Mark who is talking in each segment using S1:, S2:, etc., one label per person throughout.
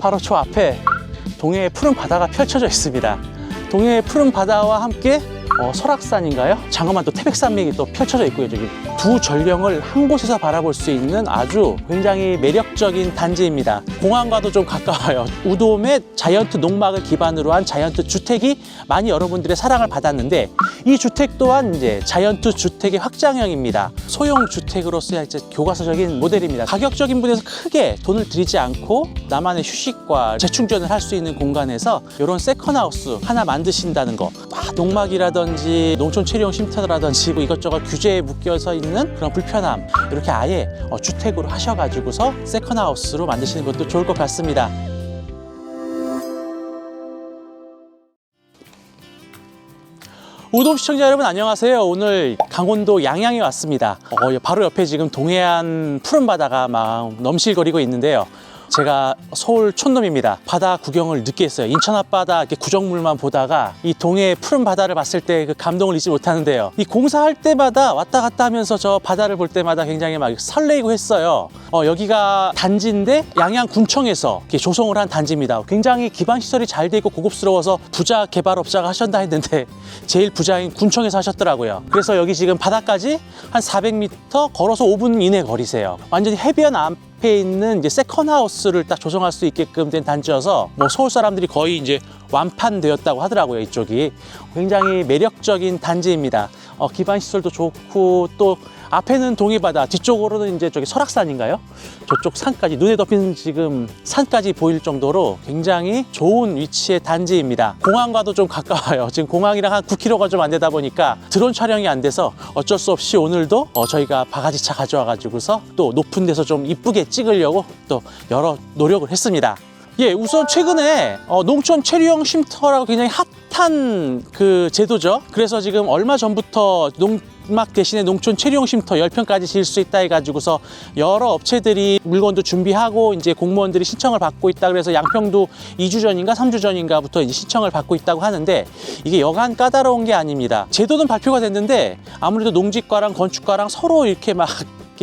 S1: 바로 저 앞에 동해의 푸른 바다가 펼쳐져 있습니다. 동해의 푸른 바다와 함께 어, 설악산인가요? 장엄한 또 태백산맥이 또 펼쳐져 있고요. 저기 두 전령을 한 곳에서 바라볼 수 있는 아주 굉장히 매력적인 단지입니다. 공항과도 좀 가까워요. 우돔의 자이언트 농막을 기반으로 한 자이언트 주택이 많이 여러분들의 사랑을 받았는데 이 주택 또한 이제 자이언트 주택의 확장형입니다. 소형 주택으로서의 이제 교과서적인 모델입니다. 가격적인 분에서 크게 돈을 들이지 않고 나만의 휴식과 재충전을 할 수 있는 공간에서 이런 세컨하우스 하나 만드신다는 거. 막 농막이라든 지 농촌 체류용 쉼터라든지 뭐 이것저것 규제에 묶여서 있는 그런 불편함 이렇게 아예 어, 주택으로 하셔가지고서 세컨하우스로 만드시는 것도 좋을 것 같습니다. 우돔 시청자 여러분 안녕하세요. 오늘 강원도 양양에 왔습니다. 어, 바로 옆에 지금 동해안 푸른 바다가 막 넘실거리고 있는데요. 제가 서울 촌놈입니다. 바다 구경을 늦게 했어요. 인천 앞바다 이렇게 구정물만 보다가 이 동해 푸른 바다를 봤을 때 그 감동을 잊지 못하는데요. 이 공사할 때마다 왔다 갔다 하면서 저 바다를 볼 때마다 굉장히 막 설레이고 했어요. 어, 여기가 단지인데 양양군청에서 조성을 한 단지입니다. 굉장히 기반 시설이 잘 돼 있고 고급스러워서 부자 개발업자가 하셨다 했는데 제일 부자인 군청에서 하셨더라고요. 그래서 여기 지금 바다까지 한 400m 걸어서 5분 이내 거리세요. 완전히 해변 앞 에 있는 이제 세컨 하우스를 딱 조성할 수 있게끔 된 단지여서 뭐 서울 사람들이 거의 이제 완판되었다고 하더라고요. 이쪽이 굉장히 매력적인 단지입니다. 어, 기반 시설도 좋고 또 앞에는 동해바다, 뒤쪽으로는 이제 저기 설악산인가요? 저쪽 산까지 눈에 덮인 지금 산까지 보일 정도로 굉장히 좋은 위치의 단지입니다. 공항과도 좀 가까워요. 지금 공항이랑 한 9km가 좀 안 되다 보니까 드론 촬영이 안 돼서 어쩔 수 없이 오늘도 어, 저희가 바가지차 가져와가지고서 또 높은 데서 좀 이쁘게 찍으려고 또 여러 노력을 했습니다. 예, 우선 최근에 어, 농촌 체류형 쉼터라고 굉장히 핫한 그 제도죠. 그래서 지금 얼마 전부터 농 막 대신에 농촌 체류형 쉼터 10평까지 지을 수 있다 해가지고서 여러 업체들이 물건도 준비하고 이제 공무원들이 신청을 받고 있다 그래서 양평도 2주 전인가 3주 전인가부터 이제 신청을 받고 있다고 하는데 이게 여간 까다로운 게 아닙니다. 제도는 발표가 됐는데 아무래도 농직과랑 건축과랑 서로 이렇게 막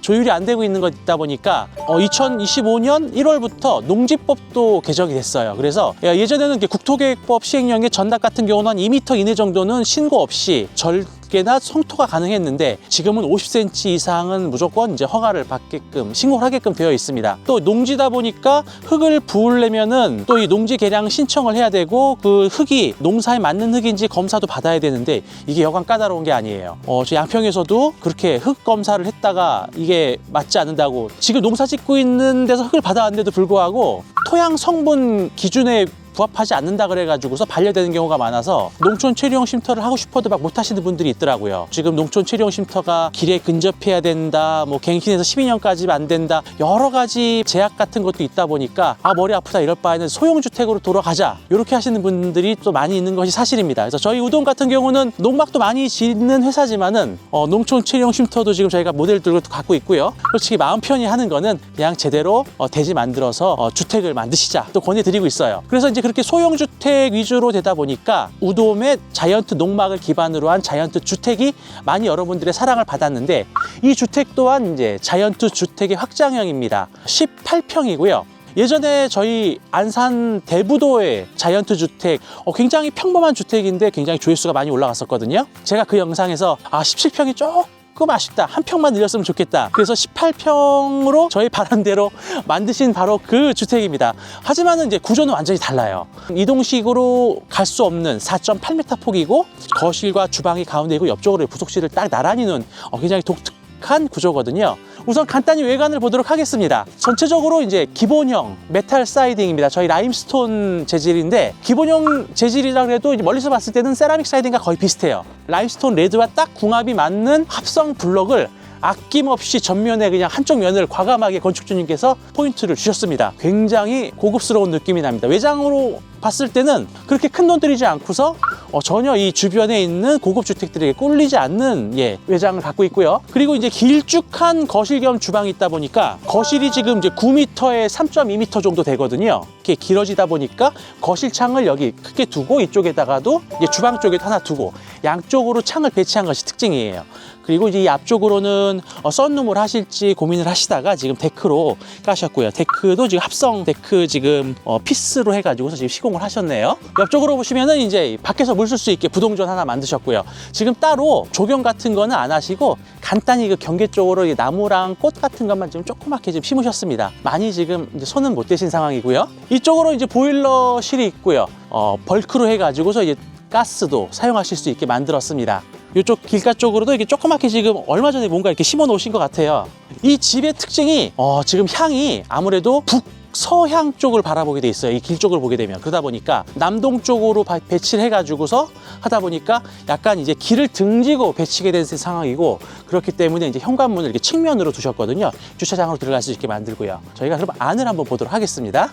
S1: 조율이 안 되고 있는 것 있다 보니까 어, 2025년 1월부터 농지법도 개정이 됐어요. 그래서 예전에는 국토계획법 시행령의 전답 같은 경우는 한 2m 이내 정도는 신고 없이 절 개나 성토가 가능했는데 지금은 50cm 이상은 무조건 이제 허가를 받게끔 신고를 하게끔 되어 있습니다. 또 농지다 보니까 흙을 부으려면은 또 이 농지 개량 신청을 해야 되고 그 흙이 농사에 맞는 흙인지 검사도 받아야 되는데 이게 여간 까다로운 게 아니에요. 어, 저 양평에서도 그렇게 흙 검사를 했다가 이게 맞지 않는다고 지금 농사 짓고 있는 데서 흙을 받아왔는데도 불구하고 토양 성분 기준에 부합하지 않는다 그래가지고서 반려되는 경우가 많아서 농촌 체류용 쉼터를 하고 싶어도 막 못하시는 분들이 있더라고요. 지금 농촌 체류용 쉼터가 길에 근접해야 된다, 뭐 갱신해서 12년까지 안 된다, 여러 가지 제약 같은 것도 있다 보니까 아 머리 아프다 이럴 바에는 소형 주택으로 돌아가자 이렇게 하시는 분들이 또 많이 있는 것이 사실입니다. 그래서 저희 우동 같은 경우는 농막도 많이 짓는 회사지만은 어, 농촌 체류용 쉼터도 지금 저희가 모델 들고 갖고 있고요. 솔직히 마음 편히 하는 거는 그냥 제대로 어, 대지 만들어서 어, 주택을 만드시자 또 권해드리고 있어요. 그래서 이제 그렇게 소형 주택 위주로 되다 보니까 우돔의 자이언트 농막을 기반으로 한 자이언트 주택이 많이 여러분들의 사랑을 받았는데 이 주택 또한 이제 자이언트 주택의 확장형입니다. 18평이고요. 예전에 저희 안산 대부도의 자이언트 주택 어, 굉장히 평범한 주택인데 굉장히 조회수가 많이 올라갔었거든요. 제가 그 영상에서 아 17평이 조금 아쉽다. 한 평만 늘렸으면 좋겠다. 그래서 18평으로 저희 바람대로 만드신 바로 그 주택입니다. 하지만은 이제 구조는 완전히 달라요. 이동식으로 갈 수 없는 4.8m 폭이고 거실과 주방이 가운데 있고 옆쪽으로 부속실을 딱 나란히 놓은 어, 굉장히 독특한 구조거든요. 우선 간단히 외관을 보도록 하겠습니다. 전체적으로 이제 기본형 메탈 사이딩입니다. 저희 라임스톤 재질인데 기본형 재질이라 그래도 멀리서 봤을 때는 세라믹 사이딩과 거의 비슷해요. 라임스톤 레드와 딱 궁합이 맞는 합성 블럭을 아낌없이 전면에 그냥 한쪽 면을 과감하게 건축주님께서 포인트를 주셨습니다. 굉장히 고급스러운 느낌이 납니다. 외장으로 봤을 때는 그렇게 큰 돈 들이지 않고서 어, 전혀 이 주변에 있는 고급 주택들에게 꿀리지 않는 예, 외장을 갖고 있고요. 그리고 이제 길쭉한 거실 겸 주방이 있다 보니까 거실이 지금 이제 9m에 3.2m 정도 되거든요. 이렇게 길어지다 보니까 거실 창을 여기 크게 두고 이쪽에다가도 이제 주방 쪽에도 하나 두고 양쪽으로 창을 배치한 것이 특징이에요. 그리고 이제 이 앞쪽으로는 어, 썬룸을 하실지 고민을 하시다가 지금 데크로 까셨고요. 데크도 지금 합성 데크 지금 어, 피스로 해가지고서 지금 시공을 하셨네요. 옆쪽으로 보시면은 이제 밖에서 물 쓸 수 있게 부동전 하나 만드셨고요. 지금 따로 조경 같은 거는 안 하시고 간단히 그 경계 쪽으로 이 나무랑 꽃 같은 것만 지금 조그맣게 지금 심으셨습니다. 많이 지금 이제 손은 못 대신 상황이고요. 이쪽으로 이제 보일러실이 있고요. 어, 벌크로 해가지고서 이제 가스도 사용하실 수 있게 만들었습니다. 이쪽 길가 쪽으로도 이렇게 조그맣게 지금 얼마 전에 뭔가 이렇게 심어 놓으신 것 같아요. 이 집의 특징이 어, 지금 향이 아무래도 북 서향 쪽을 바라보게 돼 있어요. 이 길 쪽을 보게 되면 그러다 보니까 남동 쪽으로 바- 배치를 해가지고서 하다 보니까 약간 이제 길을 등지고 배치게 된 상황이고 그렇기 때문에 이제 현관문을 이렇게 측면으로 두셨거든요. 주차장으로 들어갈 수 있게 만들고요. 저희가 그럼 안을 한번 보도록 하겠습니다.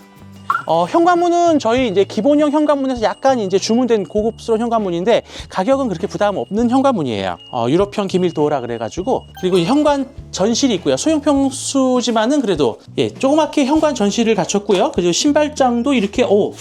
S1: 어, 현관문은 저희 이제 기본형 현관문에서 약간 이제 주문된 고급스러운 현관문인데 가격은 그렇게 부담 없는 현관문이에요. 어, 유럽형 기밀 도어라 그래가지고 그리고 이 현관 전실이 있고요. 소형 평수지만은 그래도 예 조그맣게 현관 전실을 갖췄고요. 그리고 신발장도 이렇게 오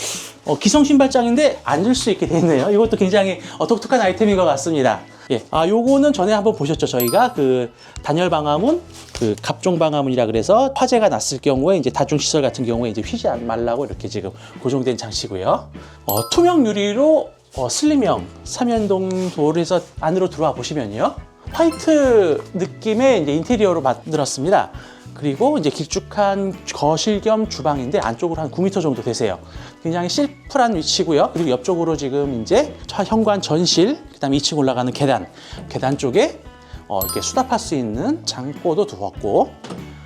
S1: 어, 기성 신발장인데 앉을 수 있게 되네요. 이것도 굉장히 어, 독특한 아이템인 것 같습니다. 예, 아 요거는 전에 한번 보셨죠 저희가 그 단열 방화문, 그 갑종 방화문이라 그래서 화재가 났을 경우에 이제 다중 시설 같은 경우에 이제 휘지 안 말라고 이렇게 지금 고정된 장치고요. 어, 투명 유리로 어, 슬림형 삼연동 도어에서 안으로 들어와 보시면요. 화이트 느낌의 이제 인테리어로 만들었습니다. 그리고 이제 길쭉한 거실 겸 주방인데 안쪽으로 한 9m 정도 되세요. 굉장히 실플한 위치고요. 그리고 옆쪽으로 지금 이제 차 현관 전실, 그다음에 2층 올라가는 계단, 계단 쪽에 어, 이렇게 수납할 수 있는 창고도 두었고,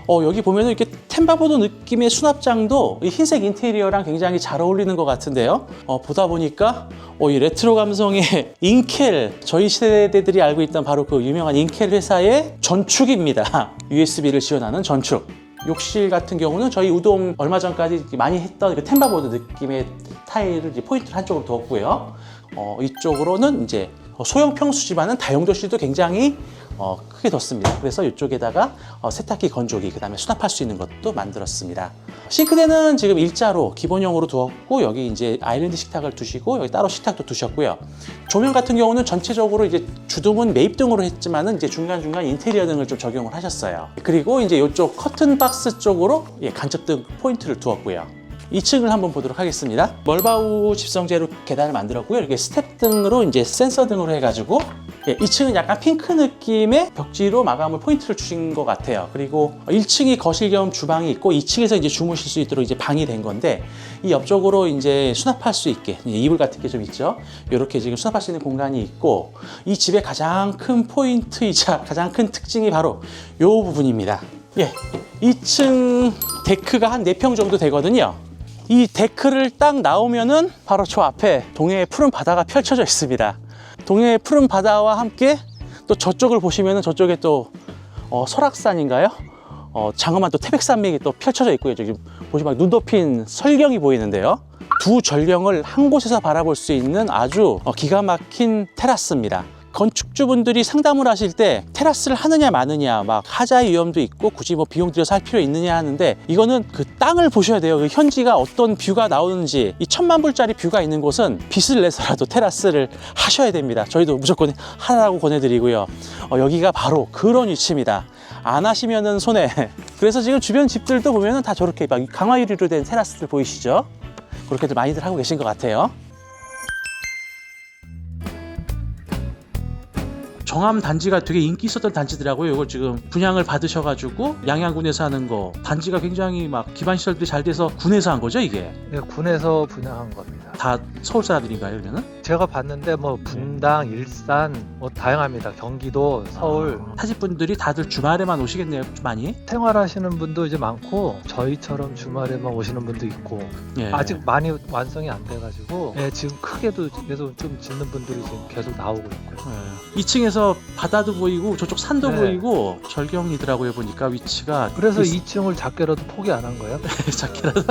S1: 어, 여기 보면은 이렇게 템바보드 느낌의 수납장도 이 흰색 인테리어랑 굉장히 잘 어울리는 것 같은데요. 어, 보다 보니까 어, 이 레트로 감성의 인켈, 저희 세대들이 알고 있던 바로 그 유명한 인켈 회사의 전축입니다. USB를 지원하는 전축. 욕실 같은 경우는 저희 우동 얼마 전까지 많이 했던 그 템바보드 느낌의 타일을 포인트를 한쪽으로 두었고요. 어, 이쪽으로는 이제 소형 평수지만은 다용도실도 굉장히 어, 크게 뒀습니다. 그래서 이쪽에다가 어, 세탁기 건조기, 그 다음에 수납할 수 있는 것도 만들었습니다. 싱크대는 지금 일자로 기본형으로 두었고 여기 이제 아일랜드 식탁을 두시고 여기 따로 식탁도 두셨고요. 조명 같은 경우는 전체적으로 이제 주등은 매입 등으로 했지만은 이제 중간 중간 인테리어 등을 좀 적용을 하셨어요. 그리고 이제 이쪽 커튼 박스 쪽으로 예, 간접등 포인트를 두었고요. 2층을 한번 보도록 하겠습니다. 멀바우 집성재로 계단을 만들었고요. 이렇게 스텝 등으로 이제 센서 등으로 해가지고 예, 2층은 약간 핑크 느낌의 벽지로 마감을 포인트를 주신 것 같아요. 그리고 1층이 거실 겸 주방이 있고 2층에서 이제 주무실 수 있도록 이제 방이 된 건데 이 옆쪽으로 이제 수납할 수 있게 이불 같은 게 좀 있죠. 이렇게 지금 수납할 수 있는 공간이 있고 이 집의 가장 큰 포인트이자 가장 큰 특징이 바로 이 부분입니다. 예, 2층 데크가 한 4평 정도 되거든요. 이 데크를 딱 나오면은 바로 저 앞에 동해의 푸른 바다가 펼쳐져 있습니다. 동해의 푸른 바다와 함께 또 저쪽을 보시면은 저쪽에 또 어, 설악산인가요? 어, 장엄한 또 태백산맥이 또 펼쳐져 있고요. 지금 보시면 눈 덮인 설경이 보이는데요. 두 전령을 한 곳에서 바라볼 수 있는 아주 어, 기가 막힌 테라스입니다. 건축주분들이 상담을 하실 때 테라스를 하느냐 마느냐 막 하자의 위험도 있고 굳이 뭐 비용 들여서 할 필요 있느냐 하는데 이거는 그 땅을 보셔야 돼요. 그 현지가 어떤 뷰가 나오는지 이 천만 불짜리 뷰가 있는 곳은 빚을 내서라도 테라스를 하셔야 됩니다. 저희도 무조건 하라고 권해드리고요. 어, 여기가 바로 그런 위치입니다. 안 하시면은 손해. 그래서 지금 주변 집들도 보면은 다 저렇게 막 강화 유리로 된 테라스들 보이시죠? 그렇게들 많이들 하고 계신 것 같아요. 정암 단지가 되게 인기 있었던 단지더라고요. 이걸 지금 분양을 받으셔가지고 양양군에서 하는 거 단지가 굉장히 막 기반 시설들이 잘 돼서 군에서 한 거죠 이게
S2: 네, 군에서 분양한 겁니다.
S1: 다 서울 사람들인가요 그러면은?
S2: 제가 봤는데 뭐 분당, 일산 뭐 다양합니다. 경기도, 서울
S1: 아, 타집분들이 다들 주말에만 오시겠네요 좀 많이.
S2: 생활하시는 분도 이제 많고 저희처럼 주말에만 오시는 분도 있고
S1: 예.
S2: 아직 많이 완성이 안 돼가지고 네, 지금 크게도 계속 좀 짓는 분들이 지금 계속 나오고 있고요.
S1: 예. 2층에서 바다도 보이고 저쪽 산도
S2: 네.
S1: 보이고 절경이더라고요 보니까 위치가
S2: 그래서
S1: 이
S2: 2층을 작게라도 포기 안 한 거예요.
S1: 작게라도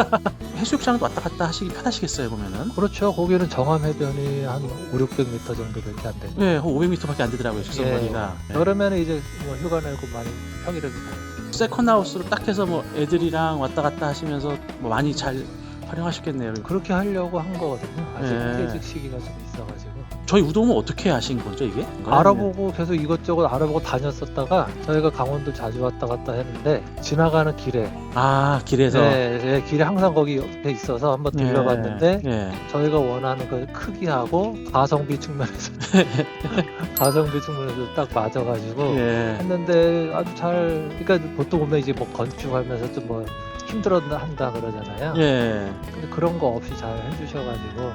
S1: 해수욕장도 왔다 갔다 하시기 편하시겠어요 보면은.
S2: 그렇죠. 거기는 정암 해변이 한 5, 600m 정도밖에 안 되니까.
S1: 네, 한 500m밖에 안 되더라고요 직선거리가. 예.
S2: 여름에는 이제 뭐 휴가 내고 많이 평일에도 가요.
S1: 세컨 하우스로 딱 해서 뭐 애들이랑 왔다 갔다 하시면서 뭐 많이 잘 활용하셨겠네요.
S2: 그렇게 하려고 한 거거든요. 아직
S1: 네.
S2: 퇴직 시기가 좀 있어가지고
S1: 저희 우동은 어떻게 하신 거죠 이게?
S2: 알아보고 계속 이것저것 알아보고 다녔었다가 저희가 강원도 자주 왔다 갔다 했는데 지나가는 길에
S1: 아 길에서
S2: 네, 네, 길에 항상 거기 옆에 있어서 한번
S1: 예,
S2: 들려봤는데
S1: 예.
S2: 저희가 원하는 그 크기하고 가성비 측면에서 가성비 측면에서 딱 맞아가지고
S1: 예.
S2: 했는데 아주 잘 그러니까 보통 보면 이제 뭐 건축하면서 좀뭐 힘들어 한다 그러잖아요.
S1: 예.
S2: 근데 그런 거 없이 잘 해주셔가지고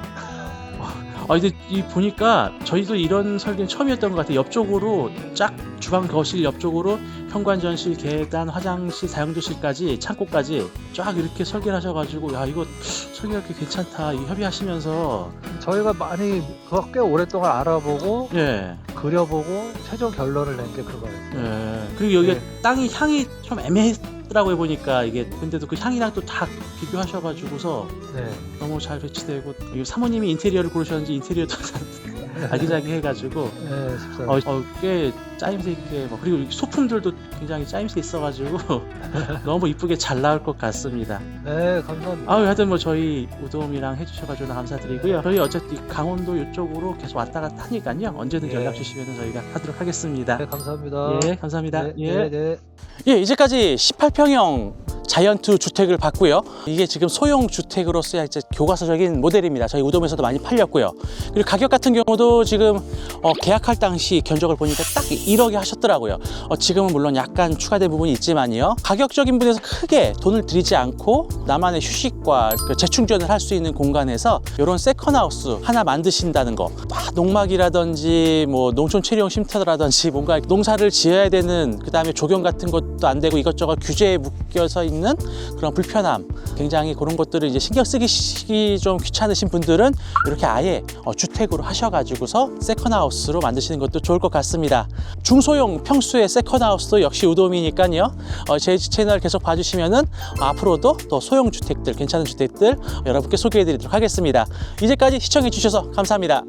S1: 아 근데 이 보니까 저희도 이런 설계는 처음이었던 것 같아요. 옆쪽으로 쫙 주방 거실 옆쪽으로 현관 전실, 계단, 화장실, 사용조실까지 창고까지 쫙 이렇게 설계를 하셔가지고 야 이거 설계가 꽤 괜찮다. 이 협의하시면서
S2: 저희가 많이 그거 꽤 오랫동안 알아보고
S1: 예.
S2: 그려보고 최종 결론을 낸 게 그거예요.
S1: 예. 그리고 여기가
S2: 네.
S1: 땅이 향이 좀 애매했 더라고요 보니까 이게 근데도 그 향이랑 또 다 비교하셔가지고서
S2: 네.
S1: 너무 잘 배치되고 이 사모님이 인테리어를 고르셨는지 인테리어도 아기자기 해가지고
S2: 네, 집사.
S1: 어, 어, 꽤 짜임새 있게 뭐 그리고 이 소품들도 굉장히 짜임새 있어가지고 너무 이쁘게 잘 나올 것 같습니다.
S2: 네, 감사합니다.
S1: 아유 하여튼 뭐 저희 우돔이랑 해주셔가지고 감사드리고요. 저희 어쨌든 강원도 이쪽으로 계속 왔다 갔다 하니까요. 언제든
S2: 예.
S1: 연락 주시면 저희가 하도록 하겠습니다.
S2: 네, 감사합니다.
S1: 예, 감사합니다.
S2: 네,
S1: 예.
S2: 네, 네.
S1: 예, 이제까지 18평형 자이언트 주택을 봤고요. 이게 지금 소형 주택으로 써야 이제 교과서적인 모델입니다. 저희 우dom에서도 많이 팔렸고요. 그리고 가격 같은 경우도 지금 어, 계약할 당시 견적을 보니까 딱 1억에 하셨더라고요. 어, 지금은 물론 약간 추가된 부분이 있지만요. 가격적인 부분에서 크게 돈을 들이지 않고 나만의 휴식과 그 재충전을 할 수 있는 공간에서 이런 세컨하우스 하나 만드신다는 거. 막 농막이라든지 뭐 농촌 체리용 쉼터라든지 뭔가 농사를 지어야 되는 그 다음에 조경 같은 것도 안 되고 이것저것 규제에 묶여서 있는 그런 불편함 굉장히 그런 것들을 이제 신경 쓰기 좀 귀찮으신 분들은 이렇게 아예 어, 주택으로 하셔가지고서 세컨하우스로 만드시는 것도 좋을 것 같습니다. 중소형 평수의 세컨하우스도 역시 우dom이니까요. 어, 제 채널 계속 봐주시면은 앞으로도 또 소형 주택들 괜찮은 주택들 여러분께 소개해 드리도록 하겠습니다. 이제까지 시청해 주셔서 감사합니다.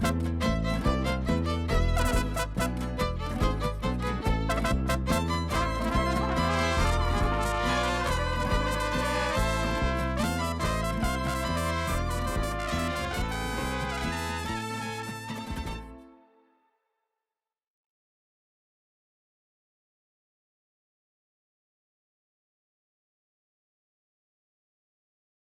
S1: Bye.